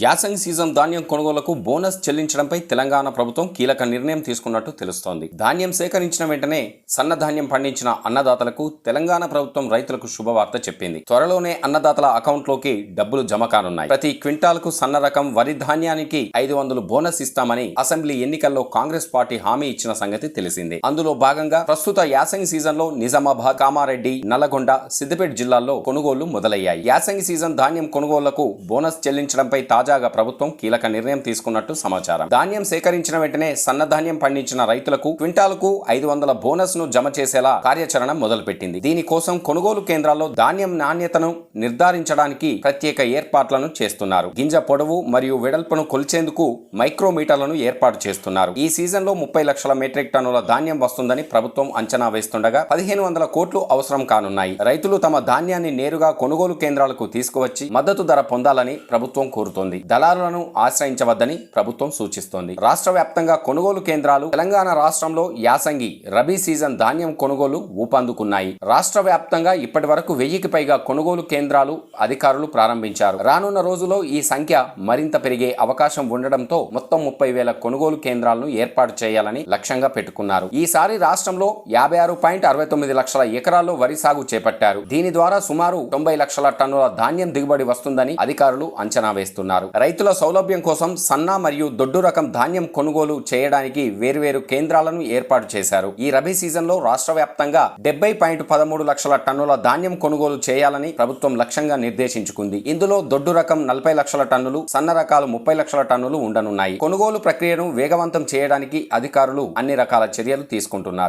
యాసంగి సీజన్ ధాన్యం కొనుగోలుకు బోనస్ చెల్లించడంపై తెలంగాణ ప్రభుత్వం కీలక నిర్ణయం తీసుకున్నట్టు తెలుస్తోంది. ధాన్యం సేకరించిన వెంటనే సన్న ధాన్యం పండించిన అన్నదాతలకు తెలంగాణ ప్రభుత్వం రైతులకు శుభవార్త చెప్పింది. త్వరలోనే అన్నదాతల అకౌంట్లోకి డబ్బులు జమ కానున్నాయి. ప్రతి క్వింటాల్కు సన్న రకం వరి ధాన్యానికి ఐదు వందలు బోనస్ ఇస్తామని అసెంబ్లీ ఎన్నికల్లో కాంగ్రెస్ పార్టీ హామీ ఇచ్చిన సంగతి తెలిసింది. అందులో భాగంగా ప్రస్తుత యాసంగి సీజన్లో నిజామాబాద్ కామారెడ్డి నల్లగొండ సిద్దిపేట జిల్లాల్లో కొనుగోళ్ళు మొదలయ్యాయి. యాసంగి సీజన్ ధాన్యం కొనుగోళ్ళకు బోనస్ చెల్లించడంపై తాజాగా ప్రభుత్వం కీలక నిర్ణయం తీసుకున్నట్టు సమాచారం. ధాన్యం సేకరించిన వెంటనే సన్నధాన్యం పండించిన రైతులకు క్వింటాలకు ఐదు వందల బోనస్ను జమ చేసేలా కార్యాచరణ మొదలుపెట్టింది. దీనికోసం కొనుగోలు కేంద్రాల్లో ధాన్యం నాణ్యతను నిర్ధారించడానికి ప్రత్యేక ఏర్పాట్లను చేస్తున్నారు. గింజ పొడవు మరియు వెడల్పును కొలిచేందుకు మైక్రోమీటర్లను ఏర్పాటు చేస్తున్నారు. ఈ సీజన్లో ముప్పై లక్షల మెట్రిక్ టన్నుల ధాన్యం వస్తుందని ప్రభుత్వం అంచనా వేస్తుండగా పదిహేను వందల కోట్లు అవసరం కానున్నాయి. రైతులు తమ ధాన్యాన్ని నేరుగా కొనుగోలు కేంద్రాలకు తీసుకువచ్చి మద్దతు ధర పొందాలని ప్రభుత్వం కోరుతోంది. దళారులను ఆశ్రయించవద్దని ప్రభుత్వం సూచిస్తోంది. రాష్ట్ర వ్యాప్తంగా కొనుగోలు కేంద్రాలు తెలంగాణ రాష్ట్రంలో యాసంగి రబీ సీజన్ ధాన్యం కొనుగోలు ఊపందుకున్నాయి. రాష్ట్ర వ్యాప్తంగా ఇప్పటి వరకు వెయ్యికి పైగా కొనుగోలు కేంద్రాలు అధికారులు ప్రారంభించారు. రానున్న రోజుల్లో ఈ సంఖ్య మరింత పెరిగే అవకాశం ఉండడంతో మొత్తం ముప్పై వేల కొనుగోలు కేంద్రాలను ఏర్పాటు చేయాలని లక్ష్యంగా పెట్టుకున్నారు. ఈసారి రాష్ట్రంలో యాభై ఆరు పాయింట్ అరవై తొమ్మిది లక్షల ఎకరాల్లో వరి సాగు చేపట్టారు. దీని ద్వారా సుమారు తొంభై లక్షల టన్నుల ధాన్యం దిగుబడి వస్తుందని అధికారులు అంచనా వేస్తున్నారు. రైతుల సౌలభ్యం కోసం సన్న మరియు దొడ్డు రకం ధాన్యం కొనుగోలు చేయడానికి వేర్వేరు కేంద్రాలను ఏర్పాటు చేశారు. ఈ రబీ సీజన్లో రాష్ట్ర వ్యాప్తంగా డెబ్బై పాయింట్ పదమూడు లక్షల టన్నుల ధాన్యం కొనుగోలు చేయాలని ప్రభుత్వం లక్ష్యంగా నిర్దేశించుకుంది. ఇందులో దొడ్డు రకం నలభై లక్షల టన్నులు సన్న రకాలు ముప్పై లక్షల టన్నులు ఉండనున్నాయి. కొనుగోలు ప్రక్రియను వేగవంతం చేయడానికి అధికారులు అన్ని రకాల చర్యలు తీసుకుంటున్నారు.